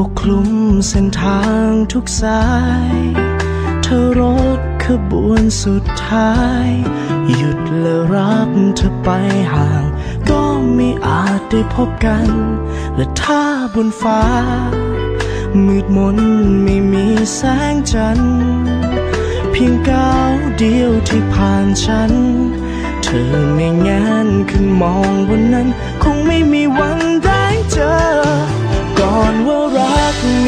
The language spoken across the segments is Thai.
ปกคลุมเส้นทางทุกสาย เธอรถขบวนสุดท้าย หยุดและรับเธอไปห่าง ก็ไม่อาจได้พบกัน และถ้าบนฟ้า มืดมนไม่มีแสงจันทร์เพียงก้าวเดียวที่ผ่านฉัน เธอไม่งานขึ้นมองบนนั้น คงไม่มีวันได้เจอ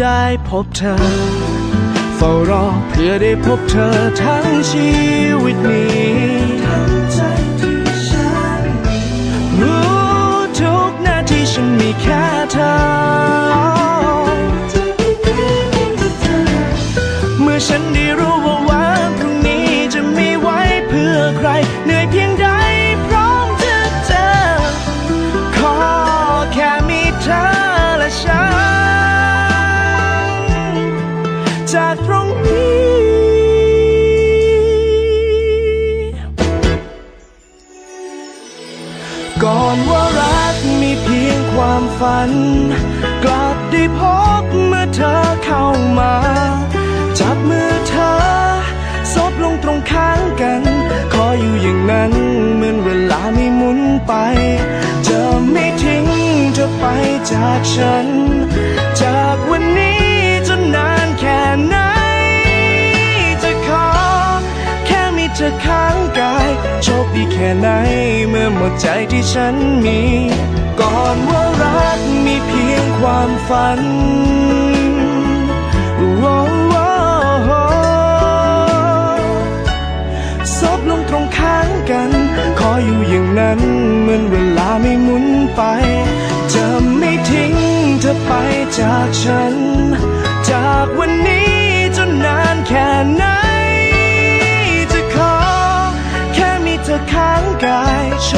ได้พบเธอ เฝ้ารอเพื่อได้พบเธอทั้งชีวิตนี้ ก่อนว่ารักมีเพียงความฝัน กลับได้พบเมื่อเธอเข้ามา จับมือเธอซบลงตรงข้างกัน ขออยู่อย่างนั้นเหมือนเวลาไม่หมุนไปจะไม่ทิ้งเธอไปจากฉัน จากวันนี้จนนานแค่ไหนจะขอแค่มีเธอข้างกาย โชคดีแค่ไหน เมื่อหมดใจที่ฉันมี ก่อนว่ารักมีเพียงความฝันโอ้โอ้โอ้ซบลงตรงข้างกัน ขออยู่อย่างนั้นเหมือนเวลาไม่หมุนไป จะไม่ทิ้งเธอไปจากฉัน จากวันนี้จนนานแค่ไหน